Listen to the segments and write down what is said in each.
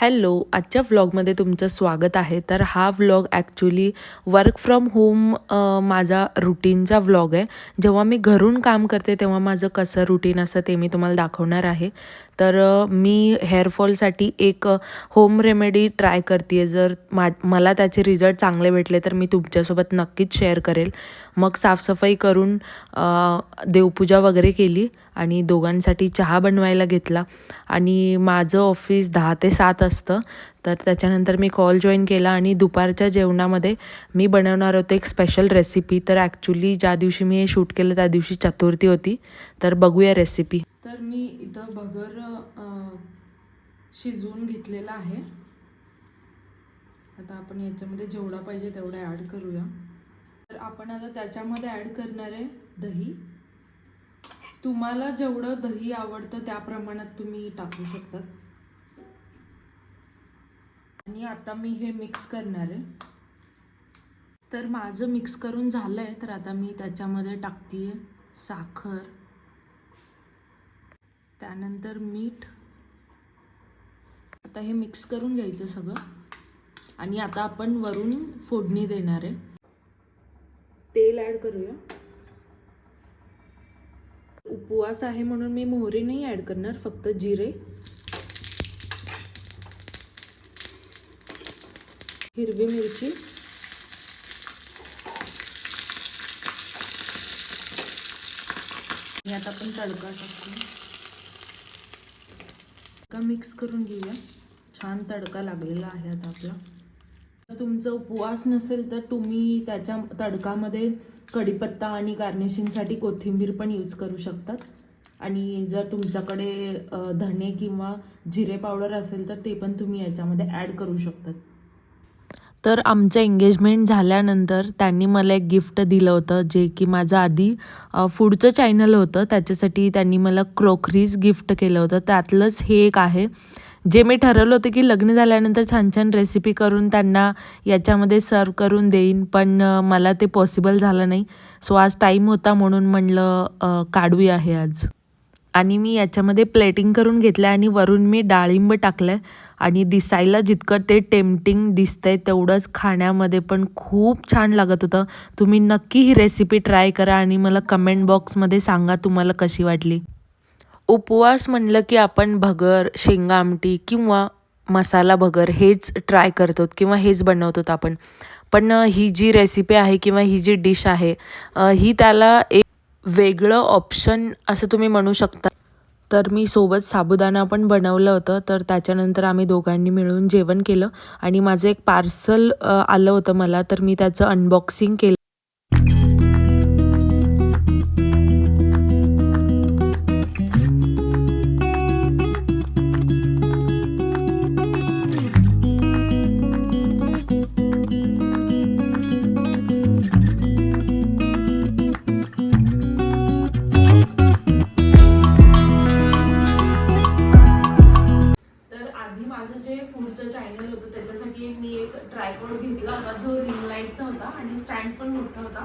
Hello आजच्या व्लॉगमध्ये तुमचं स्वागत आहे. तर हा vlog actually work from home माझा रुटीनचा व्लॉग आहे. जेव्हा मी घरून काम करते तेव्हा माझं कसं रुटीन असं ते मी तुम्हाला दाखवणार आहे. तर मी हेअरफॉलसाठी एक होम रेमेडी ट्राय करते आहे जर मा मला त्याचे रिझल्ट चांगले भेटले तर मी तुमच्यासोबत नक्कीच शेअर करेल. मग साफसफाई करून देवपूजा वगैरे केली आणि दोघांसाठी चहा बनवायला घेतला. आणि माझं ऑफिस दहा ते सात असतं. तर त्याच्यानंतर मी कॉल जॉईन केला आणि दुपारच्या जेवणामध्ये मी बनवणार होते एक स्पेशल रेसिपी. तर ॲक्च्युली ज्या दिवशी मी हे शूट केलं त्या दिवशी चतुर्थी होती. तर बघूया रेसिपी. तर मी इथं भगर शिजवून घेतलेला आहे. आता आपण याच्यामध्ये जेवढा पाहिजे तेवढा ॲड करूया. तर आपण आता त्याच्यामध्ये ॲड करणार आहे दही. तुम्हाला जेवढं दही आवडतं त्या प्रमाणात तुम्ही टाकू शकतात. आणि आता मी हे मिक्स करणार आहे. तर माझं मिक्स करून झालं आहे तर आता मी त्याच्यामध्ये टाकते साखर. त्यानंतर मीठ. आता हे मिक्स करून घ्यायचं सगळं. आणि आता आपण वरून फोडणी देणार आहे. तेल ॲड करूया. उपवास आहे म्हणून मी मोहरी नाही ॲड करणार फक्त जिरे. हिरवी मिरची. यात आता आपण तडका टाकू मिक्स करून घेऊया. छान तडका लागलेला आहे आता आपला. तुमचा उपवास नसेल तर तुम्ही त्याच्या तडकामध्ये कढीपत्ता आणि गार्निशिंगसाठी कोथिंबीर पण यूज करू शकतात. आणि जर तुमच्याकडे धने धणे किंवा जिरे पावडर असेल तर ते पण तुम्ही याच्यामध्ये ॲड करू शकतात. तर आमचं एंगेजमेंट झाल्यानंतर त्यांनी मला एक गिफ्ट दिलं होतं जे की माझं आधी फूडचं चॅनल होतं. त्याच्यासाठी त्यांनी मला क्रोकरीज गिफ्ट केलं होतं. त्यातलंच हे एक आहे. जे मी ठरवलं होतं की लग्न झाल्यानंतर छान छान रेसिपी करून त्यांना याच्यामध्ये सर्व करून देईन पण मला ते पॉसिबल झालं नाही. सो आज टाईम होता म्हणून म्हणलं काढूया हे आज. आणि मी याच्यामध्ये प्लेटिंग करून घेतलं आणि वरून मी डाळिंब टाकलं आहे आणि दिसायला जितकं ते टेम्पटिंग दिसतंय तेवढंच खाण्यामध्ये पण खूप छान लागत होतं. तुम्ही नक्की ही रेसिपी ट्राय करा आणि मला कमेंट बॉक्समध्ये सांगा तुम्हाला कशी वाटली. उपवास म्हणलं की आपण भगर शेंगा आमटी किंवा मसाला भगर हेच ट्राय करतो किंवा हेच बनवतो आपण. पण ही जी रेसिपी आहे किंवा ही जी डिश आहे ही त्याला एक वेगळं ऑप्शन असं तुम्ही म्हणू शकता. तर मी सोबत साबुदाणा पण बनवलं होतं तर त्याच्यानंतर आम्ही दोघांनी मिळून जेवण केलं आणि माझं एक पार्सल आलं होतं मला तर मी त्याचं अनबॉक्सिंग केलं. जे फूडचं चॅनल होतं त्याच्यासाठी एक मी एक ट्रायपॉड घेतला होता जो रिंग लाईटचा होता आणि स्टँड पण मोठा होता.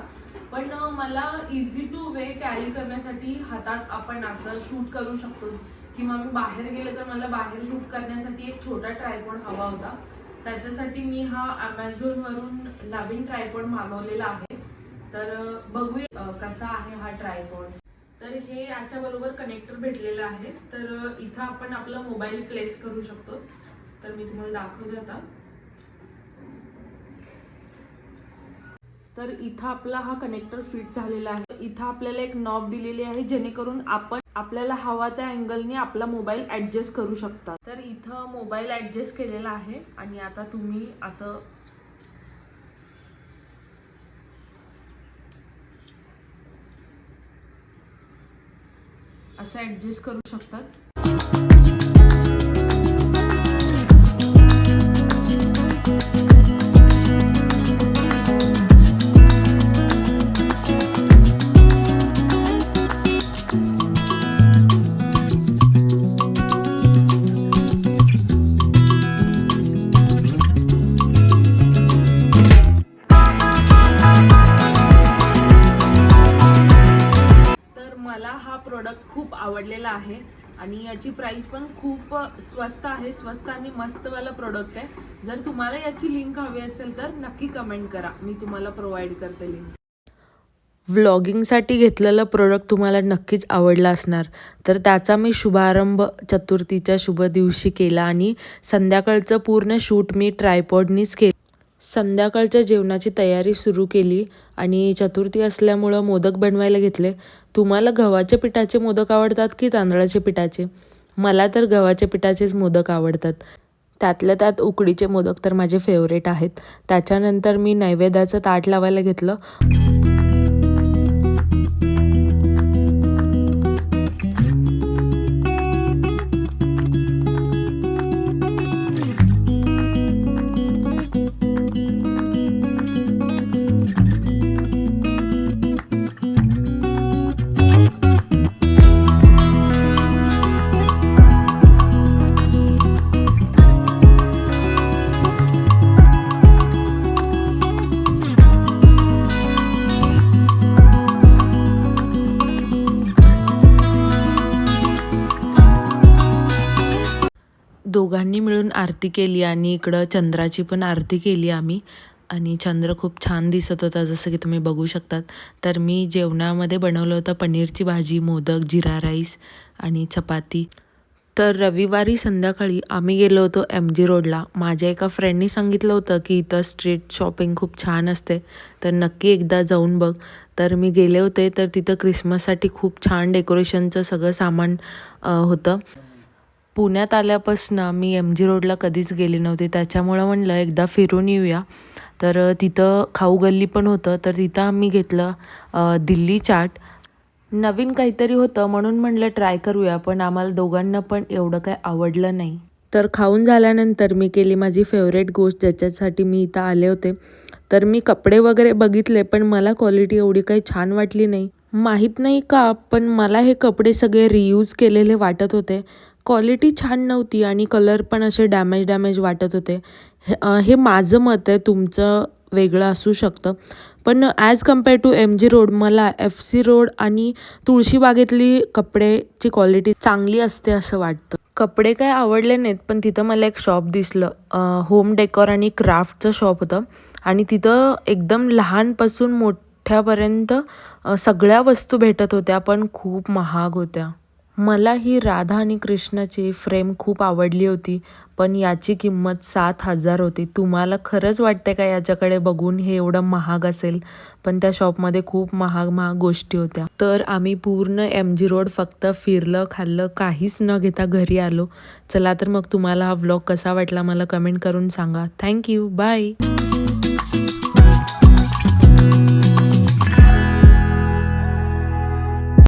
पण मला इझी टू वे कॅरी करण्यासाठी हातात आपण असं शूट करू शकतो. किंवा मी बाहेर गेले तर मला बाहेर शूट करण्यासाठी एक छोटा ट्रायपॉड हवा होता. त्याच्यासाठी मी हा Amazon वरून नवीन ट्रायपॉड मागवलेला आहे. तर बघूया कसा आहे हा ट्रायपॉड तर हे याच्याबरोबर कनेक्टर भेटलेलं आहे. तर इथं आपण आपला मोबाईल प्लेस करू शकतो. तर मी तुम्हाला दाखवते आता. तर इथं आपला हा कनेक्टर फिट झालेला आहे. इथं आपल्याला एक नॉब दिलेली आहे जेणेकरून आपण आपल्याला हवा त्या अँगलने आपला मोबाईल ऍडजस्ट करू शकता. तर इथं मोबाईल ऍडजस्ट केलेला आहे आणि आता तुम्ही असं असं ऍडजस्ट करू शकतात. आवडलेला आहे. आणि याची प्राईस पण खूप स्वस्त आहे. स्वस्त आणि मस्तवाला प्रोडक्ट आहे. जर तुम्हाला याची लिंक हवी असेल तर नक्की कमेंट करा. मी तुम्हाला प्रोव्हाइड करते लिंक व्लॉगिंगसाठी घेतलेलं प्रोडक्ट तुम्हाला नक्कीच आवडला असणार. तर त्याचा मी शुभारंभ चतुर्थीच्या शुभ दिवशी केला आणि संध्याकाळचं पूर्ण शूट मी ट्रायपॉडनीच केलं. संध्याकाळच्या जेवणाची तयारी सुरू केली आणि चतुर्थी असल्यामुळं मोदक बनवायला घेतले. तुम्हाला गव्हाच्या पिठाचे मोदक आवडतात की तांदळाच्या पिठाचे? मला तर गव्हाच्या पिठाचेच मोदक आवडतात. त्यातल्या त्यात उकडीचे मोदक तर माझे फेवरेट आहेत. त्याच्यानंतर मी नैवेद्याचं ताट लावायला घेतलं. दोघांनी मिळून आरती केली आणि इकडं चंद्राची पण आरती केली आम्ही. आणि चंद्र खूप छान दिसत होता जसं की तुम्ही बघू शकतात. तर मी जेवणामध्ये बनवलं होतं पनीरची भाजी मोदक जिरा राईस आणि चपाती. तर रविवारी संध्याकाळी आम्ही गेलो होतो एम जी रोडला. माझ्या एका फ्रेंडनी सांगितलं होतं की इथं स्ट्रीट शॉपिंग खूप छान असते. तर नक्की एकदा जाऊन बघ. तर मी गेले होते तर तिथं क्रिसमससाठी खूप छान डेकोरेशनचं सगळं सामान होतं. पुण्यात आल्यापासनं मी एम जी रोडला कधीच गेली नव्हती. त्याच्यामुळं म्हणलं एकदा फिरून येऊया. तर तिथं खाऊ गल्ली पण होतं. तर तिथं आम्ही घेतलं दिल्ली चाट. नवीन काहीतरी होतं म्हणून म्हणलं ट्राय करूया पण आम्हाला दोघांना पण एवढं काय आवडलं नाही. तर खाऊन झाल्यानंतर मी केली माझी फेवरेट गोष्ट ज्याच्यासाठी मी इथं आले होते. तर मी कपडे वगैरे बघितले पण मला क्वालिटी एवढी काही छान वाटली नाही. माहीत नाही का पण मला हे कपडे सगळे रियूज केलेले वाटत होते. क्वालिटी छान नव्हती आणि कलर पण असे डॅमेज डॅमेज वाटत होते. हे हे माझं मत आहे तुमचं वेगळं असू शकतं. पण as compare to M G road मला एफ सी रोड आणि तुळशीबागेतली कपड्याची क्वालिटी चांगली असते असं वाटतं. कपडे काय आवडले नाहीत पण तिथं मला एक शॉप दिसलं. होम डेकोर आणि क्राफ्टचं शॉप होतं. आणि तिथं एकदम लहानपासून मोठ्यापर्यंत सगळ्या वस्तू भेटत होत्या पण खूप महाग होत्या. मला ही राधा आणि कृष्णाची फ्रेम खूप आवडली होती पण याची किंमत सात हजार होती. तुम्हाला खरंच वाटते का याच्याकडे बघून हे एवढं महाग असेल? पण त्या शॉपमध्ये खूप महाग महाग गोष्टी होत्या. तर आम्ही पूर्ण एम जी रोड फक्त फिरलं खाल्लं काहीच न घेता घरी आलो. चला तर मग तुम्हाला हा व्लॉग कसा वाटला मला कमेंट करून सांगा. Thank you bye